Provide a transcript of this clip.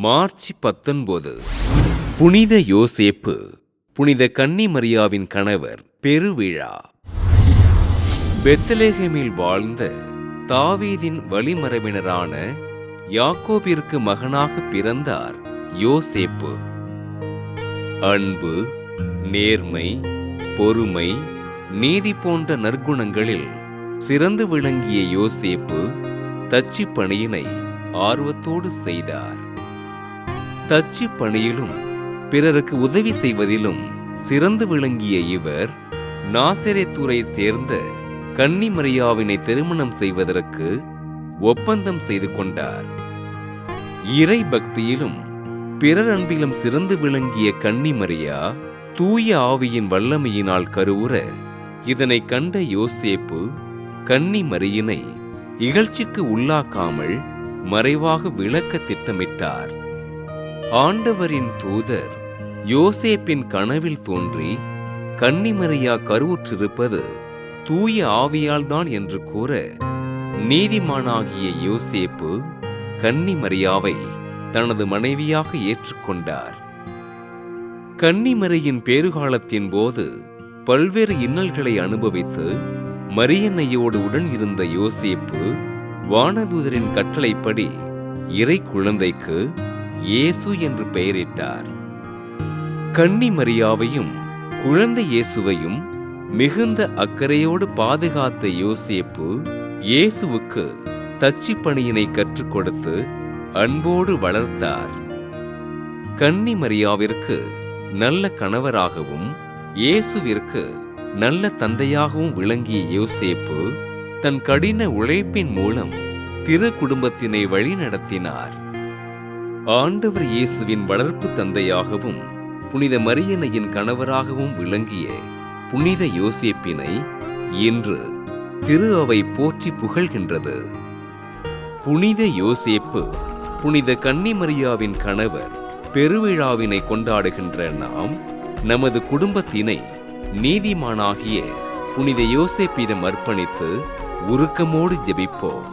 March பத்தொன்பது. புனித யோசேப்பு புனித கன்னிமரியாவின் கணவர் பெருவிழா. பெத்தலேகமில் வாழ்ந்த தாவீதின் வழிமரபினரான யாக்கோபிற்கு மகனாக பிறந்தார் யோசேப்பு. அன்பு நேர்மை பொறுமை நீதி போன்ற நற்குணங்களில் சிறந்து விளங்கிய யோசேப்பு தச்சு பணியினை ஆர்வத்தோடு செய்தார். தச்சு பணியிலும் பிறருக்கு உதவி செய்வதிலும் சிறந்து விளங்கிய இவர் நாசரேத்தூரை சேர்ந்த கன்னிமரியாவினை திருமணம் செய்வதற்கு ஒப்பந்தம் செய்து கொண்டார். இறை பக்தியிலும் பிறர் அன்பிலும் சிறந்து விளங்கிய கன்னிமரியா தூய ஆவியின் வல்லமையினால் கருவுற இதனை கண்ட யோசேப்பு கன்னிமரியினை இகழ்ச்சிக்கு உள்ளாக்காமல் மறைவாக விளக்க திட்டமிட்டார். ஆண்டவரின் தூதர் யோசேப்பின் கனவில் தோன்றி கன்னிமரியா கருவுற்றிருப்பது தூய ஆவியால்தான் என்று கூற நீதிமானாகிய யோசேப்பு கன்னிமரியாவை தனது மனைவியாக ஏற்றுக்கொண்டார். கன்னிமரியின் பேறுகாலத்தின் போது பல்வேறு இன்னல்களை அனுபவித்து மரியன்னையோடு உடன் இருந்த யோசேப்பு வானதூதரின் கட்டளைப்படி இறை குழந்தைக்கு இயேசு என்று பெயரிட்டார். கன்னி மரியாவையும் குழந்தை இயேசுவையும் மிகுந்த அக்கறையோடு பாதுகாத்த யோசேப்பு இயேசுவுக்கு தச்சி பணியினை கற்றுக் கொடுத்து அன்போடு வளர்த்தார். கன்னி மரியாவிற்கு நல்ல கணவராகவும் இயேசுவிற்கு நல்ல தந்தையாகவும் விளங்கிய யோசேப்பு தன் கடின உழைப்பின் மூலம் திரு குடும்பத்தினை வழிநடத்தினார். ஆண்டவர் இயேசுவின் வளர்ப்பு தந்தையாகவும் புனித மரியனையின் கணவராகவும் விளங்கிய புனித யோசேப்பினை இன்று திரு அவை போற்றி புகழ்கின்றது. புனித யோசேப்பு புனித கன்னிமரியாவின் கணவர் பெருவிழாவினை கொண்டாடுகின்ற நாம் நமது குடும்பத்தினை நீதிமானாகிய புனித யோசேப்பிடம் அர்ப்பணித்து உருக்கமோடு ஜெபிப்போம்.